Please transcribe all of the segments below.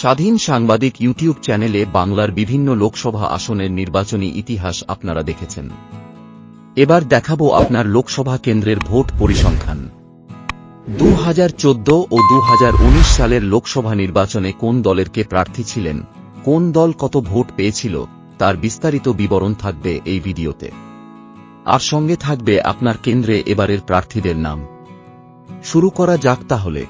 স্বাধীন সাংবাদিক ইউটিউব চ্যানেলে বাংলার বিভিন্ন লোকসভা আসনের নির্বাচনী ইতিহাস আপনারা দেখেছেন। এবার দেখাবো আপনার লোকসভা কেন্দ্রের ভোট পরিসংখ্যান। দু হাজার চোদ্দ ও দু হাজার উনিশ সালের লোকসভা নির্বাচনে কোন দলের কে প্রার্থী ছিলেন, কোন দল কত ভোট পেয়েছিল, তার বিস্তারিত বিবরণ থাকবে এই ভিডিওতে। আর সঙ্গে থাকবে আপনার কেন্দ্রে এবারের প্রার্থীদের নাম। শুরু করা যাক তাহলে।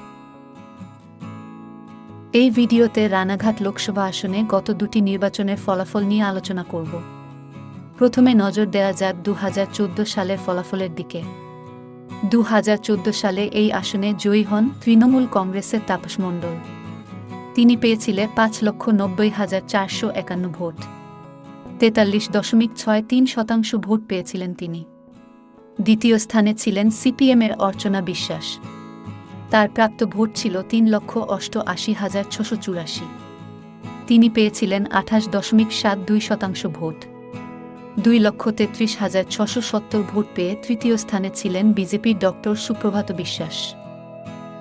এই ভিডিওতে রানাঘাট লোকসভা আসনে গত দুটি নির্বাচনের ফলাফল নিয়ে আলোচনা করব। প্রথমে নজর দেওয়া যাক দু হাজার চোদ্দ সালের ফলাফলের দিকে। দু হাজার চোদ্দ সালে এই আসনে জয়ী হন তৃণমূল কংগ্রেসের তাপস মণ্ডল। তিনি পেয়েছিলেন পাঁচ লক্ষ নব্বই হাজার চারশো একান্ন ভোট। তেতাল্লিশ দশমিক ছয় তিন শতাংশ ভোট পেয়েছিলেন তিনি। দ্বিতীয় স্থানে ছিলেন সিপিএমের অর্চনা বিশ্বাস। তার প্রাপ্ত ভোট ছিল তিন লক্ষ অষ্ট আশি হাজার ছশো চুরাশি। তিনি পেয়েছিলেন আঠাশ দশমিক সাত দুই শতাংশ ভোট। দুই লক্ষ তেত্রিশ হাজার ছশো সত্তর ভোট পেয়ে তৃতীয় স্থানে ছিলেন বিজেপির ডক্টর সুপ্রভাত বিশ্বাস।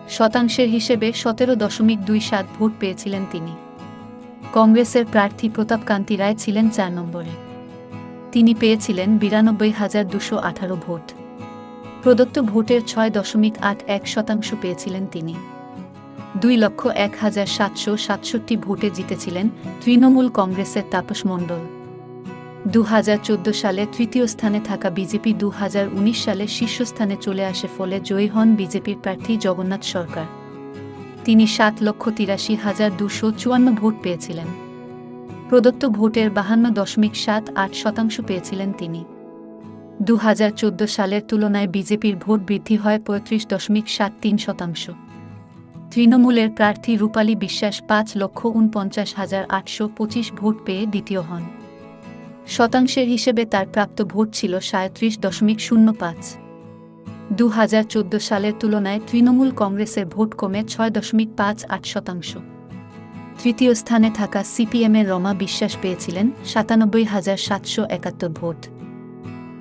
শতাংশের হিসেবে সতেরো দশমিক দুই সাত ভোট পেয়েছিলেন তিনি। কংগ্রেসের প্রার্থী প্রতাপ কান্তি রায় ছিলেন চার নম্বরে। তিনি পেয়েছিলেন বিরানব্বই হাজার দুশো আঠারো ভোট। প্রদত্ত ভোটের ছয় দশমিক আট এক শতাংশ পেয়েছিলেন তিনি। দুই লক্ষ এক হাজার সাতশো সাতষট্টি ভোটে জিতেছিলেন তৃণমূল কংগ্রেসের তাপস মণ্ডল। দু হাজার চোদ্দ সালে তৃতীয় স্থানে থাকা বিজেপি দু হাজার উনিশ সালে শীর্ষস্থানে চলে আসে ফলে জয়ী হন বিজেপির প্রার্থী জগন্নাথ সরকার। তিনি সাত লক্ষ তিরাশি হাজার দুশো চুয়ান্ন ভোট পেয়েছিলেন। প্রদত্ত ভোটের বাহান্ন দশমিক সাত আট শতাংশ পেয়েছিলেন তিনি। দু হাজার চোদ্দ সালের তুলনায় বিজেপির ভোট বৃদ্ধি হয় পঁয়ত্রিশ দশমিক সাত তিন শতাংশ। তৃণমূলের প্রার্থী রূপালী বিশ্বাস পাঁচ লক্ষ উনপঞ্চাশ হাজার আটশো পঁচিশ ভোট পেয়ে দ্বিতীয় হন। শতাংশের হিসেবে তার প্রাপ্ত ভোট ছিল সাঁত্রিশ দশমিক শূন্য পাঁচ। দু হাজার চোদ্দ সালের তুলনায় তৃণমূল কংগ্রেসের ভোট কমে ছয় দশমিক পাঁচ আট শতাংশ। তৃতীয় স্থানে থাকা সিপিএমের রমা বিশ্বাস পেয়েছিলেন সাতানব্বই হাজার সাতশো একাত্তর ভোট।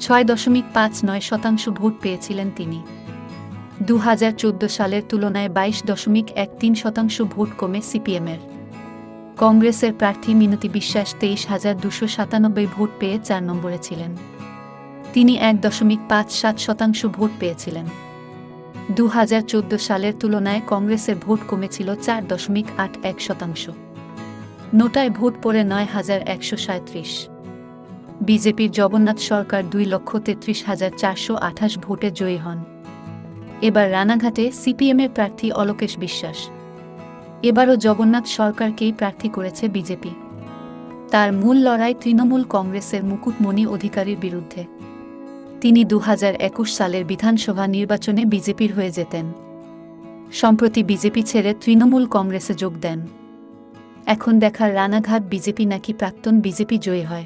ছয় দশমিক পাঁচ নয় শতাংশ ভোট পেয়েছিলেন তিনি। দু হাজার চোদ্দ সালের তুলনায় বাইশ দশমিক এক তিন শতাংশ ভোট কমে সিপিএমের। কংগ্রেসের প্রার্থী মিনতি বিশ্বাস তেইশ হাজার দুশো সাতানব্বই ভোট পেয়ে চার নম্বরে ছিলেন। তিনি এক দশমিক পাঁচ সাত শতাংশ ভোট পেয়েছিলেন। দু হাজার চোদ্দ সালের তুলনায় কংগ্রেসের ভোট কমেছিল চার দশমিক আট এক শতাংশ। নোটায় ভোট পড়ে নয় হাজার একশো সাঁত্রিশ। বিজেপির জগন্নাথ সরকার দুই লক্ষ তেত্রিশ হাজার চারশো আঠাশ ভোটে জয়ী হন। এবার রানাঘাটে সিপিএমের প্রার্থী অলোকেশ বিশ্বাস। এবারও জগন্নাথ সরকারকেই প্রার্থী করেছে বিজেপি। তার মূল লড়াই তৃণমূল কংগ্রেসের মুকুটমণি অধিকারীর বিরুদ্ধে। তিনি দু একুশ সালের বিধানসভা নির্বাচনে বিজেপির হয়ে যেতেন। সম্প্রতি বিজেপি ছেড়ে তৃণমূল কংগ্রেসে যোগ দেন। এখন দেখার রানাঘাট বিজেপি নাকি প্রাক্তন বিজেপি জয়ী হয়।